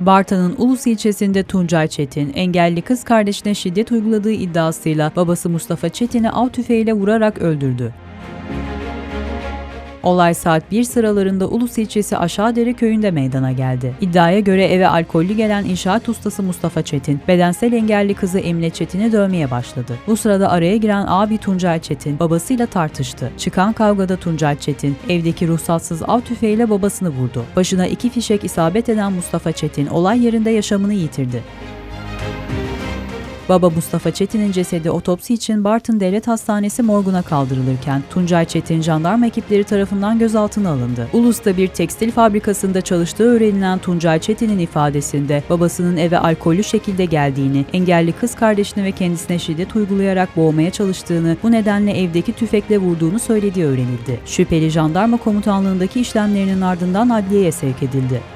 Bartın'ın Ulus ilçesinde Tuncay Çetin, engelli kız kardeşine şiddet uyguladığı iddiasıyla babası Mustafa Çetin'i av tüfeğiyle vurarak öldürdü. Olay saat 1 sıralarında Ulus ilçesi Aşağıdere köyünde meydana geldi. İddiaya göre eve alkollü gelen inşaat ustası Mustafa Çetin, bedensel engelli kızı Emine Çetin'i dövmeye başladı. Bu sırada araya giren abi Tuncay Çetin babasıyla tartıştı. Çıkan kavgada Tuncay Çetin evdeki ruhsatsız av tüfeğiyle babasını vurdu. Başına iki fişek isabet eden Mustafa Çetin olay yerinde yaşamını yitirdi. Baba Mustafa Çetin'in cesedi otopsi için Bartın Devlet Hastanesi morguna kaldırılırken Tuncay Çetin jandarma ekipleri tarafından gözaltına alındı. Ulus'ta bir tekstil fabrikasında çalıştığı öğrenilen Tuncay Çetin'in ifadesinde babasının eve alkollü şekilde geldiğini, engelli kız kardeşine ve kendisine şiddet uygulayarak boğmaya çalıştığını, bu nedenle evdeki tüfekle vurduğunu söylediği öğrenildi. Şüpheli jandarma komutanlığındaki işlemlerinin ardından adliyeye sevk edildi.